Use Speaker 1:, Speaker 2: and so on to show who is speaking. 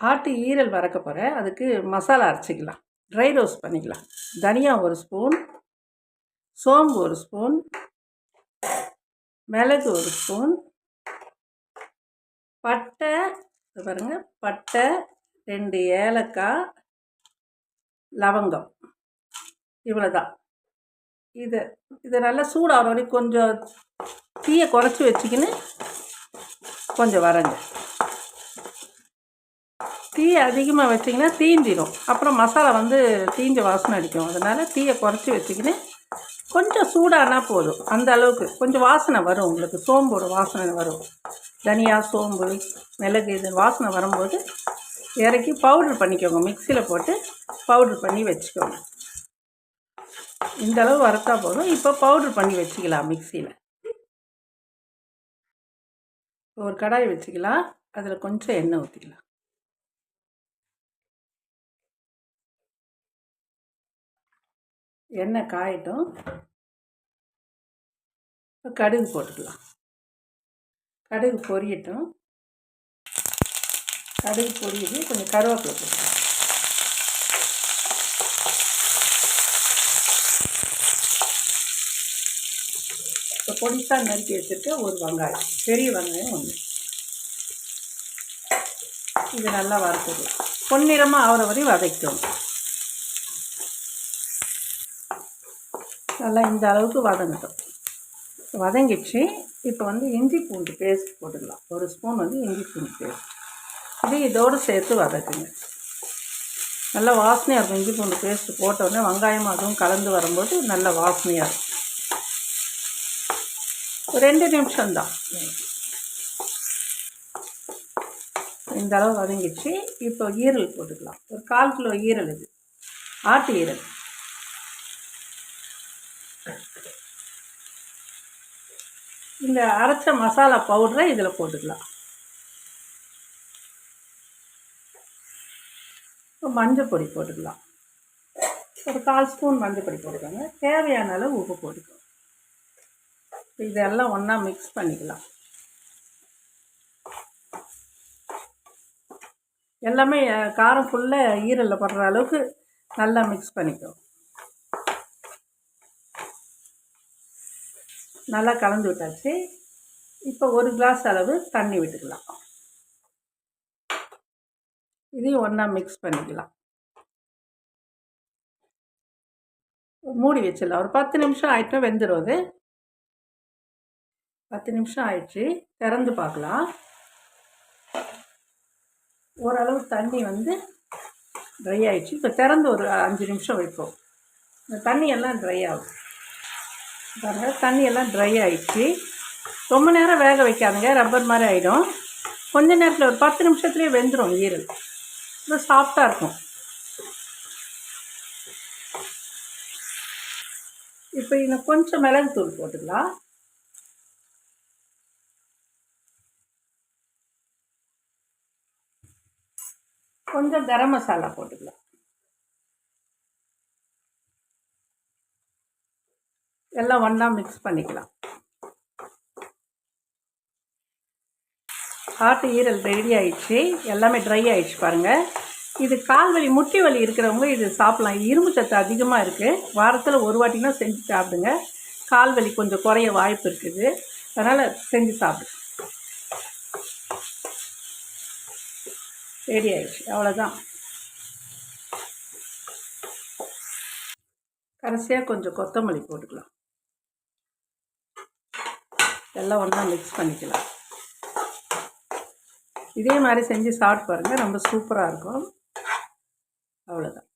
Speaker 1: ஆட்டு ஈரல் வறக்க போகிறேன் அதுக்கு மசாலா அரைச்சிக்கலாம். ட்ரை ரோஸ்ட் பண்ணிக்கலாம். தனியா ஒரு ஸ்பூன் சோம்பு ஒரு ஸ்பூன் மிளகு ஒரு ஸ்பூன் பட்டை பாருங்கள் பாருங்க பட்டை ரெண்டு ஏலக்காய் லவங்கம். இவ்வளோ தான் இதை இதை நல்லா சூடாகிற வரைக்கும் கொஞ்சம் தீயை குறைச்சி வச்சுக்கின்னு கொஞ்சம் வரங்க தீ அதிகமாக வச்சிங்கன்னா தீஞ்சிடும் அப்புறம் மசாலா வந்து தீஞ்ச வாசனை அடிக்கும். அதனால் தீயை குறைச்சி வச்சுக்கின்னு கொஞ்சம் சூடானா போதும். அந்த அளவுக்கு கொஞ்சம் வாசனை வரும் உங்களுக்கு. சோம்போட வாசனை வரும். தனியா சோம்பு மிளகு இது வாசனை வரும்போது இறக்கி பவுட்ரு பண்ணிக்கோங்க. மிக்சியில் போட்டு பவுட்ரு பண்ணி வச்சுக்கோங்க. இந்த அளவு வறுத்தா போதும். இப்போ பவுட்ரு பண்ணி வச்சுக்கலாம் மிக்சியில். ஒரு கடாய் வச்சுக்கலாம். அதில் கொஞ்சம் எண்ணெய் ஊற்றிக்கலாம் எண்ணெய் காயட்டும். கடுகு போட்டுக்கலாம். கடுகு பொரியட்டும். கடுகு பொரியுது கொஞ்சம் கருவேப்பிலை போட்டுக்கலாம். இப்போ பொடிசாக நறுக்கி வச்சுட்டு ஒரு வெங்காயம் பெரிய வெங்காயம் ஒன்று இது நல்லா வறுத்துக்கலாம் பொன்னிறமாக ஆகிற வரையும் வதக்கணும் நல்லா இந்த அளவுக்கு வதங்கட்டும். வதங்கிடுச்சு. இப்போ வந்து இஞ்சி பூண்டு பேஸ்ட் போட்டுக்கலாம். ஒரு ஸ்பூன் வந்து இஞ்சி பூண்டு பேஸ்ட். இது இதோடு சேர்த்து வதக்குங்க. நல்லா வாசனையாக இருக்கும். இஞ்சி பூண்டு பேஸ்ட்டு போட்டோடனே வெங்காயம் அதுவும் கலந்து வரும்போது நல்ல வாசனையாக இருக்கும். ஒரு ரெண்டு நிமிஷம்தான் இந்த அளவு வதங்கிடுச்சு. இப்போ ஈரல் போட்டுக்கலாம். ஒரு கால் கிலோ ஈரல் இது. ஆட்டு ஈரல். இந்த அரைச்ச மசாலா பவுடரை இதில் போட்டுக்கலாம். மஞ்சப்பொடி மஞ்சள் பொடி போட்டுக்கலாம். ஒரு கால் ஸ்பூன் மஞ்சள் பொடி போட்டுக்கோங்க. தேவையான அளவு உப்பு போட்டுக்கோங்க. இதெல்லாம் ஒன்றா மிக்ஸ் பண்ணிக்கலாம். எல்லாமே காரம் ஃபுல்லாக ஈரலில் படுற அளவுக்கு நல்லா மிக்ஸ் பண்ணிக்கோ. நல்லா கலந்து விட்டாச்சு. இப்போ ஒரு கிளாஸ் அளவு தண்ணி விட்டுக்கலாம். இதையும் ஒன்றா மிக்ஸ் பண்ணிக்கலாம். மூடி வச்சிடலாம். ஒரு பத்து நிமிஷம் ஆயிட்டா வெந்துடும் அது. பத்து நிமிஷம் ஆயிடுச்சு. திறந்து பார்க்கலாம். ஓரளவு தண்ணி வந்து ட்ரை ஆயிடுச்சு. இப்போ திறந்து ஒரு அஞ்சு நிமிஷம் வைப்போம். இந்த தண்ணி எல்லாம் ட்ரை ஆகும். பாருங்க தண்ணி எல்லாம் ட்ரை ஆகிடுச்சு ரொம்ப நேரம் வேக வைக்காதுங்க ரப்பர் மாதிரி ஆகிடும் கொஞ்ச நேரத்தில் ஒரு பத்து நிமிஷத்துலேயே வெந்துடும் ஈரல். ரொம்ப சாஃப்டாக இருக்கும். இப்போ இன்னும் கொஞ்சம் மிளகு தூள் போட்டுக்கலாம். கொஞ்சம் கரம் மசாலா போட்டுக்கலாம். எல்லாம் ஒன்றா மிக்ஸ் பண்ணிக்கலாம். ஆட்டு ஈரல் ரெடி ஆயிடுச்சு. எல்லாமே ட்ரை ஆயிடுச்சு பாருங்கள் இது கால் வலி முட்டி வலி இருக்கிறவங்க இது சாப்பிட்லாம். இரும்பு சத்து அதிகமாக இருக்குது வாரத்தில் ஒரு வாட்டினா செஞ்சு சாப்பிடுங்க. கால் வலி கொஞ்சம் குறைய வாய்ப்பு இருக்குது. அதனால் செஞ்சு சாப்பிடுங்க ரெடி ஆயிடுச்சு. அவ்வளோதான் கடைசியாக கொஞ்சம் கொத்தமல்லி போட்டுக்கலாம். எல்லாம் ஒன்றா மிக்ஸ் பண்ணிக்கலாம். இதே மாதிரி செஞ்சு சாப்பிட்டு பாருங்கள் ரொம்ப சூப்பராக இருக்கும். அவ்வளோதான்